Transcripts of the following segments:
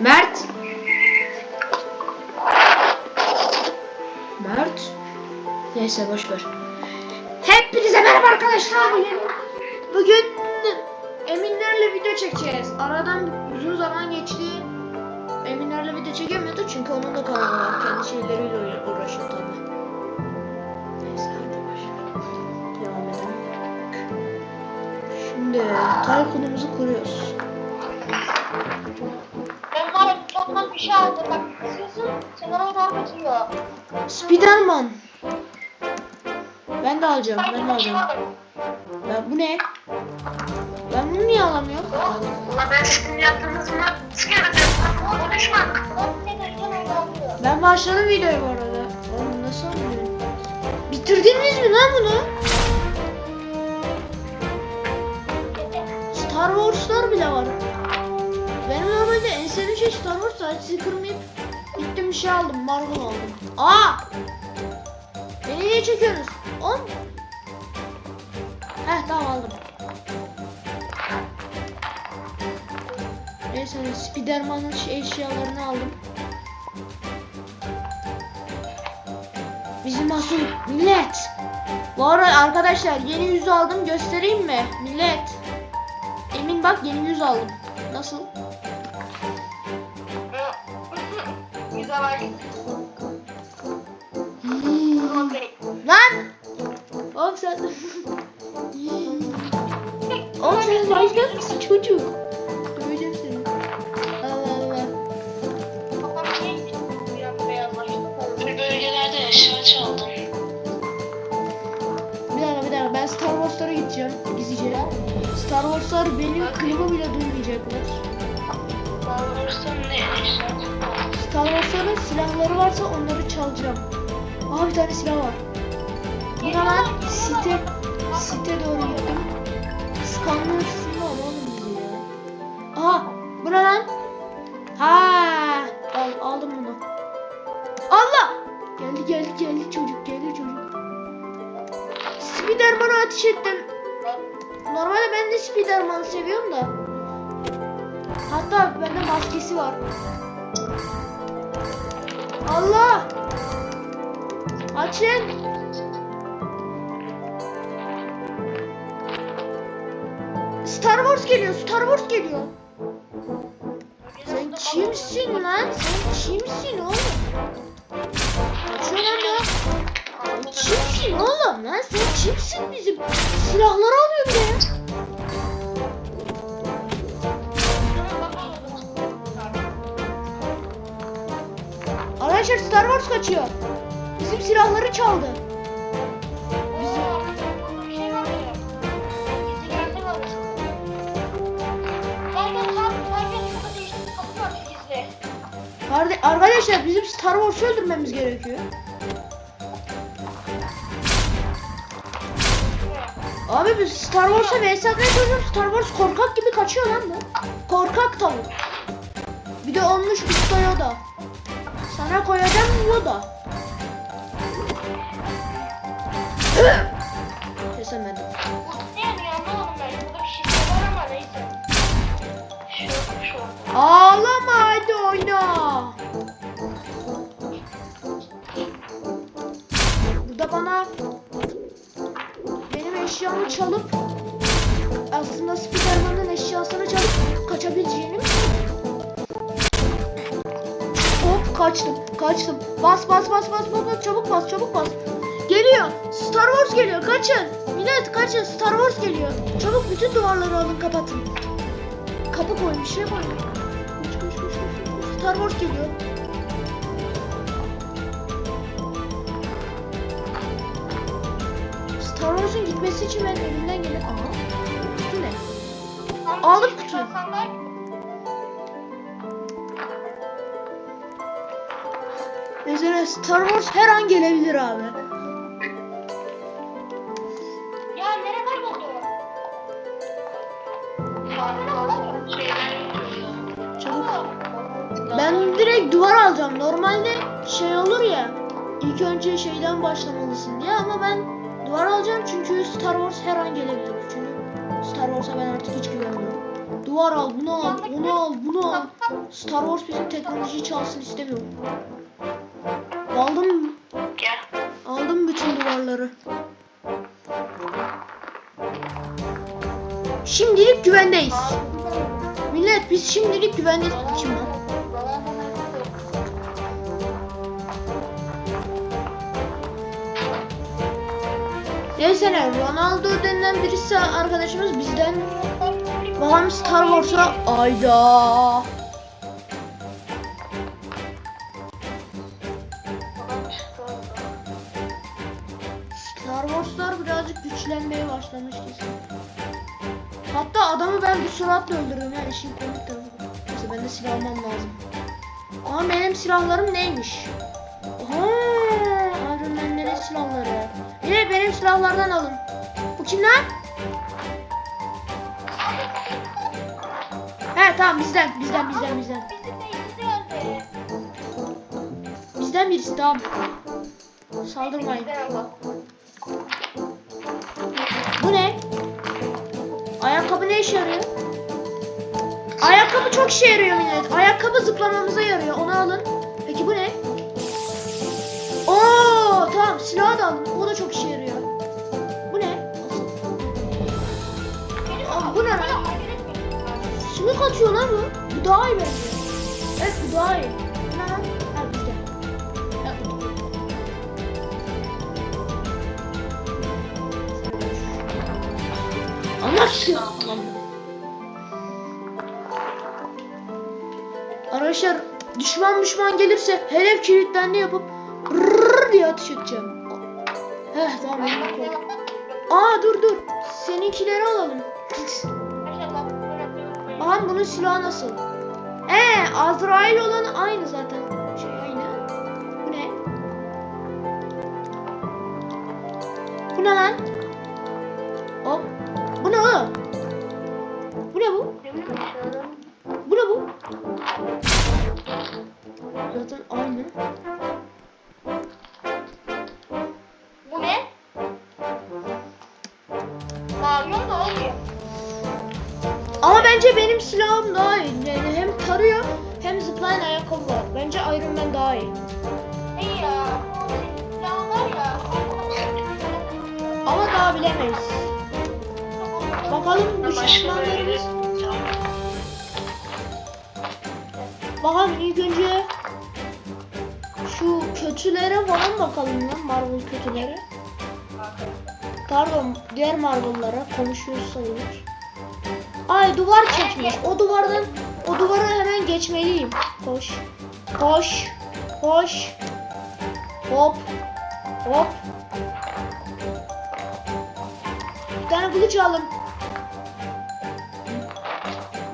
Mert. Mert. Neyse boş ver. Hepinize merhaba arkadaşlar. Bugün Eminlerle video çekeceğiz. Aradan uzun zaman geçti. Eminlerle video çekemiyordu çünkü onun da kanalı var. Kendi şeyleriyle uğra- uğraşıyor tabii. Şimdi Tayfun'umuzu kuruyoruz. Bir şey aldım. Bak istiyorsun sen oraya doğru götürüyor. Spiderman. Ben de alacağım. Ben de alacağım. Ben bu ne? Ben bunu niye alamıyorum? Ulan ben sizin yaptığınız mı? Sigara alıyor. Ben başladım videoyu bu arada. Oğlum nasıl anlıyorum? Bitirdiniz mi lan bunu? Star Wars'lar bile var. Benim normalde en sevdiğim şey Star Wars. Sadece sizi kırmayıp gittim bir şey aldım. Marvel aldım. Aa! Beni niye çekiyorsunuz? Oğlum. Heh tamam aldım. Neyse Spiderman'ın şey eşyalarını aldım. Bizim asıl millet. Bu arada arkadaşlar yeni yüz aldım göstereyim mi? Millet. Emin bak yeni yüz aldım. Nasıl? Buna ben site, site doğru gittim. Var oğlum bizi ya. Aha bu ne lan? Ha, al, aldım bunu. Allah! Geldi geldi geldi çocuk geldi çocuk. Spiderman'a ateş ettim. Normalde ben de Spiderman'ı seviyorum da. Hatta bende maskesi var. Allah! Açın! Star Wars geliyor, Star Wars geliyor. Sen kimsin lan? Sen kimsin oğlum? Açın lan kimsin oğlum lan? Sen kimsin bizim? Silahları alıyor bir de ya. Arkadaşlar Star Wars kaçıyor. Bizim silahları çaldı. Arkadaşlar bizim Star Wars'u öldürmemiz gerekiyor. Abi biz Star Wars'a vs atmaya. Star Wars korkak gibi kaçıyor lan bu. Korkak tavuk. Bir de olmuş usta Yoda. Sana koyacağım Yoda. Kesemedim. Ağlama hadi oyna. Burada bana benim eşyamı çalıp aslında Spiderman'ın eşyasını çalıp kaçabileceğini? Hop kaçtım kaçtım. Bas bas bas bas bas bas çabuk bas çabuk bas. Geliyor. Star Wars geliyor. Kaçın. Millet kaçın. Star Wars geliyor. Çabuk bütün duvarları alın kapatın. Kapı koymuş şey koymuş. Koş koş koş koş. Star Wars geliyor. Star Wars'un gitmesi için ben elimden gelen... Aha. Kutu ne? Aldım kutuyu. Mesela Star Wars her an gelebilir abi. Şey olur ya. İlk önce şeyden başlamalısın diye ama ben duvar alacağım çünkü Star Wars her an gelebilir. Çünkü Star Wars'a ben artık hiç güvenmiyorum. Duvar al, bunu al, onu al, bunu al. Star Wars bizim teknolojiyi çalsın istemiyorum. Aldım, aldım bütün duvarları. Şimdilik güvendeyiz. Millet biz şimdilik güvendeyiz. Kim lan? Ne Ronaldo denilen birisi arkadaşımız bizden Bakalım Star Wars'a ayda. Star Wars'lar birazcık güçlenmeye başlamış kesin. Hatta adamı ben bir suratla öldürürüm yani işin komik tarafı. Neyse ben de silah almam lazım. Ama benim silahlarım neymiş? Oha! Iron Man'lerin silahları. Benim silahlardan alın. Bu kim lan? He tamam bizden bizden bizden bizden. Bizden birisi tamam. Saldırmayın. Bu ne? Ayakkabı ne işe yarıyor? Ayakkabı çok işe yarıyor millet. Ayakkabı zıplamamıza yarıyor. Onu alın. Peki bu ne? Oo tamam silahı da alın. O da çok işe yarıyor. Bu ne lan? Sümük atıyor lan bu. Bu daha iyi bence. Evet bu daha iyi. Ha. Ha, bu. Anlarsın. Arkadaşlar düşman düşman gelirse hedef kilitlendi yapıp rrrr diye ateş edeceğim. Heh tamam. Aa dur dur. Seninkileri alalım. Bakalım bunun silahı nasıl? Ee, Azrail olan aynı zaten. Şey aynı. Bu ne? Bu ne lan? Hop. Bu ne oğlum? Bu ne bu? Bu ne bu? Zaten aynı. Bence Iron Man daha iyi. Ne ya? Var ya. Ama daha bilemeyiz. Bakalım böyle. Bakalım ilk önce şu kötülere falan bakalım lan Marvel kötülere. Pardon diğer Marvel'lara konuşuyoruz sayılır. Ay duvar çekmiş. O duvardan o duvara hemen geçmeliyim. Koş. Koş. Koş. Hop. Hop. Bir tane kılıç aldım.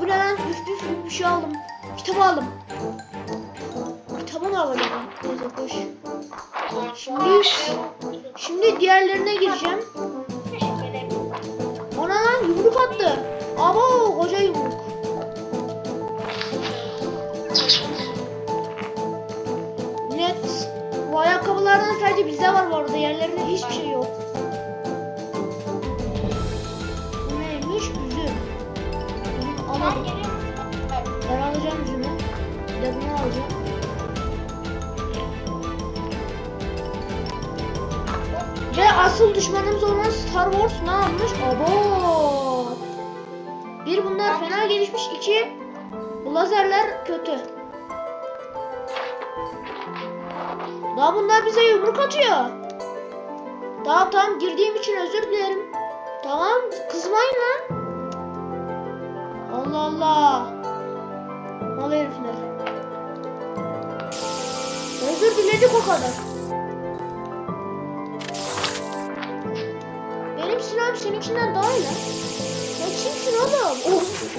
Bu ne lan? Üf üf bir şey aldım. Kitap aldım. Kitabı da alacağım. Neyse koş. Şimdi, şimdi diğerlerine gireceğim. Ona lan yumruk attı. Abo koca yumruk. Sadece bizde var bu arada. Yerlerinde hiçbir şey yok. Bu neymiş? Üzüm. Bunu alalım. Ben alacağım üzümü. Bir de bunu alacağım. Ve asıl düşmanımız olan Star Wars ne yapmış? Abo! Bir bunlar fena gelişmiş. iki bu lazerler kötü. Daha bunlar bize yumruk atıyor. Tamam tamam girdiğim için özür dilerim. Tamam kızmayın lan. Allah Allah. Mal herifler. Özür diledik o kadar. Benim silahım seninkinden daha iyi lan. Sen kimsin oğlum? Of.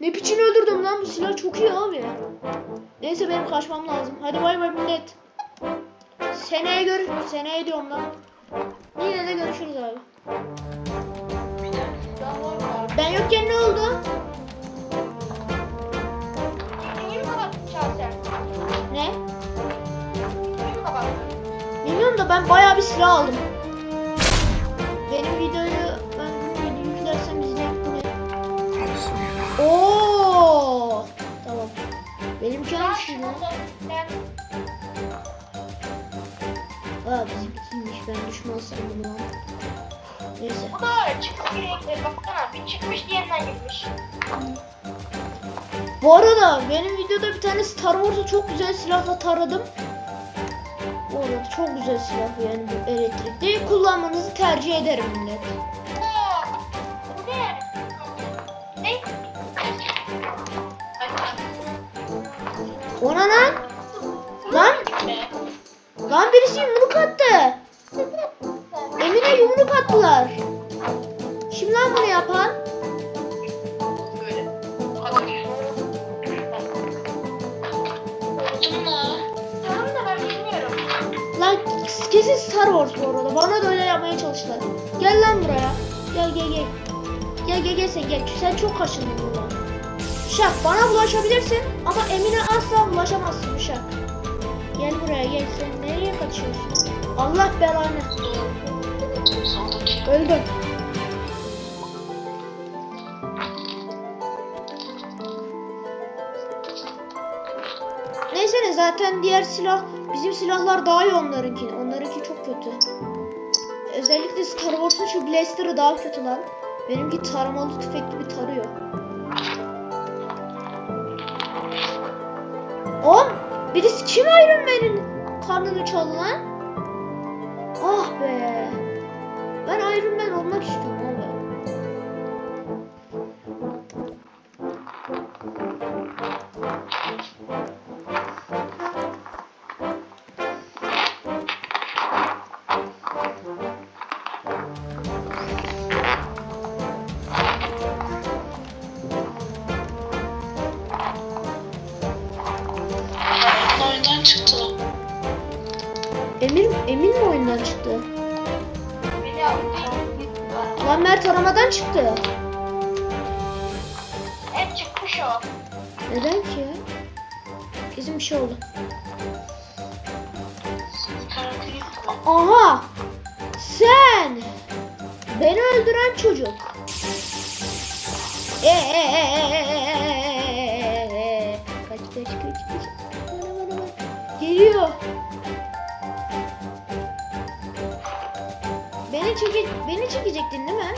Ne biçim öldürdüm lan bu silah çok iyi abi. Neyse benim kaçmam lazım. Hadi bay bay millet. Seneye gör seneye diyorum lan. Yine de görüşürüz abi. Ben yokken ne oldu? Ne? Benim. Bilmiyorum da ben bayağı bir silah aldım. Benim videoyu ben bu videoyu yüklersem izleyebilirim. Oo! Tamam. Benim canım şimdi. Ben düşman sandım lan. Neyse. bu da çıkmış bir baksana bir çıkmış diğerinden girmiş. Bu arada benim videoda bir tane Star Wars'u çok güzel silahla taradım. Bu arada çok güzel silah yani bu elektrikli. Kullanmanızı tercih ederim millet. Ona lan. Lan. Lan birisi yumruk attılar. Kim lan bunu yapan? Böyle. Tamam da ben bilmiyorum. Lan kesin Star Wars bu arada. Bana da öyle yapmaya çalıştılar. Gel lan buraya. Gel gel gel. Gel gel gel sen gel. Sen çok kaşındın buradan. Şak bana bulaşabilirsin ama Emine asla bulaşamazsın Şak. Gel buraya gel. Sen nereye kaçıyorsun? Allah belanı. Öldüm. Neyse ne zaten diğer silah bizim silahlar daha iyi onlarınki. Onlarınki çok kötü. Özellikle Star Wars'un şu blaster'ı daha kötü lan. Benimki taramalı tüfek gibi tarıyor. Oğlum birisi kim Iron Man'in karnını çaldı lan? Ah be. Iron Man olmak istiyorum abi. Oyundan çıktı. Emin, Emin mi oyundan çıktı? Aramadan çıktı. Hep çıkmış o. Neden ki ya? Kesin bir şey oldu. Aha! Sen! Beni öldüren çocuk. Ee, ee, ee, ee. Kaç kaç kaç kaç. Geliyor. Beni çekecektin değil mi?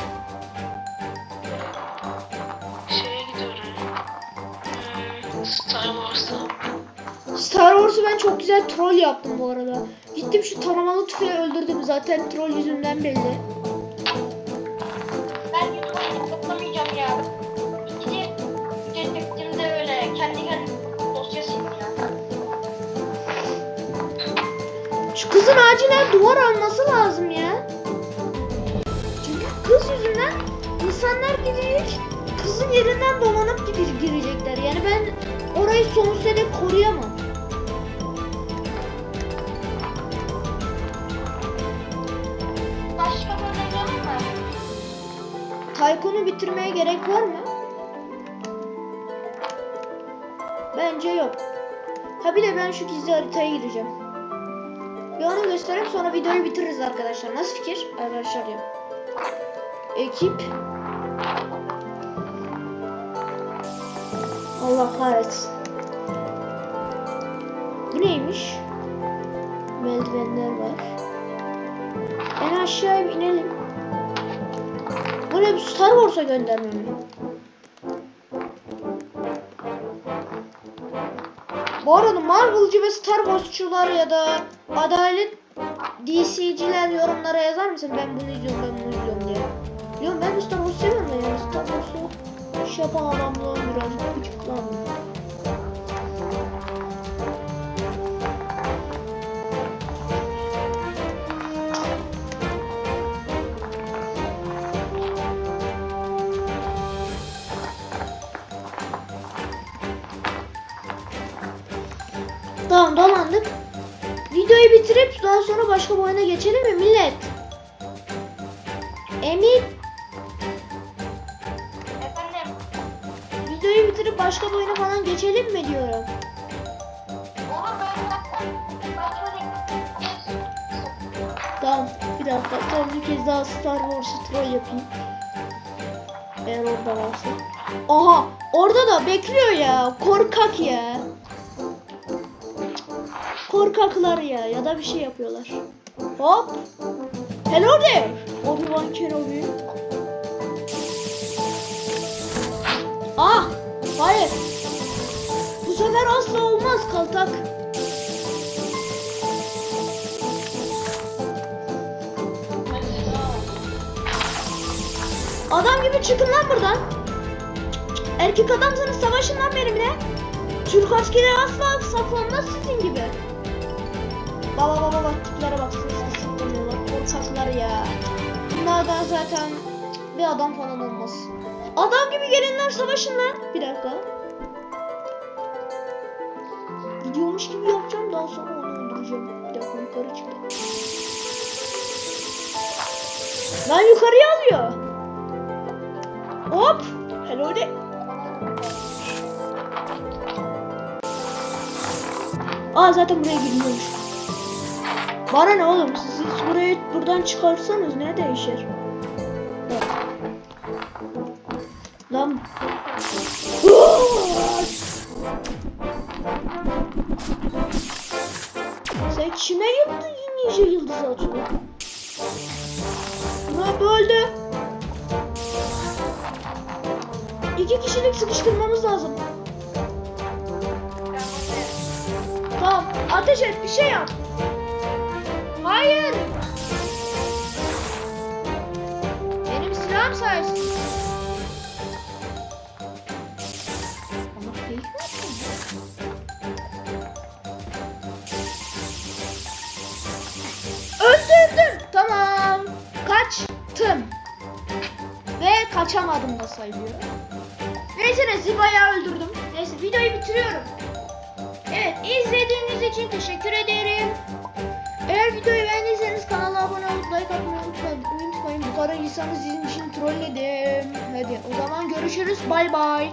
Şeye gidiyorum. Hmm, Star Wars'a. Star Wars'u ben çok güzel troll yaptım bu arada. Gittim şu taramalı tüfeği öldürdüm. Zaten troll yüzünden belli. Ben YouTube'a toplamayacağım ya. İkinci çektiğimde öyle kendi kendime dosya sildim ya. Şu kızın acilen duvar alması lazım Kızın yerinden dolanıp girecekler. Yani ben orayı sonsuza dek koruyamam. Başka böyle oynayalım mı? Taykon'u bitirmeye gerek var mı? Bence yok. Ha bir de ben şu gizli haritaya gireceğim. Bir onu göstereyim sonra videoyu bitiririz arkadaşlar. Nasıl fikir? Arkadaşlar diyorum. Ekip. Allah kahretsin. Bu neymiş? Merdivenler var. En aşağıya bir inelim. Bu ne? Bu Star Wars'a gönderme mi? Bu arada Marvel'cı ve Star Wars'çular ya da Adalet DC'ciler yorumlara yazar mısın? Ben bunu izliyorum, ben bunu izliyorum diye. Yok ben Star Wars seviyorum yani Star Wars'u yapan adamlar birazcık gıcıklandım. Tamam dolandık. Videoyu bitirip daha sonra başka bir oyuna geçelim mi millet? Emin başka bir oyuna falan geçelim mi diyorum. Tamam bir dakika son bir kez daha Star Wars'ı troll yapayım. Eğer orada varsa. Aha orada da bekliyor ya korkak ya. Korkaklar ya ya da bir şey yapıyorlar. Hop. Hello there. Obi-Wan Kenobi. Ah. Hayır. Bu sefer asla olmaz kaltak. Adam gibi çıkın lan buradan. Erkek adamsınız savaşın lan benimle. Türk askeri asla saklanmaz sizin gibi. Baba baba bak tiplere bak sessiz saklanıyorlar. Korkaklar ya. Bunlardan zaten bir adam falan olmaz. Adam gibi gelin lan savaşın lan. Bir dakika. Gidiyormuş gibi yapacağım daha sonra onu öldüreceğim. Bir dakika yukarı çıktı. Lan yukarıya alıyor. Hop. Hello de. Aa zaten buraya girmiyormuş. Bana ne oğlum siz, siz burayı buradan çıkarsanız ne değişir? Evet. Lan. Sen kime yıldız ninja yıldızı atıyorsun? Ha böldü. İki kişilik sıkıştırmamız lazım. Tamam ateş et bir şey yap. Hayır. Benim silahım sayesinde. Ve kaçamadım da sayılıyor. Neyse Neyse bayağı öldürdüm. Neyse videoyu bitiriyorum. Evet izlediğiniz için teşekkür ederim. Eğer videoyu beğendiyseniz kanala abone olup like atmayı unutmayın. Unutmayın bu kadar insanı sizin için trolledim. Hadi o zaman görüşürüz. Bay bay.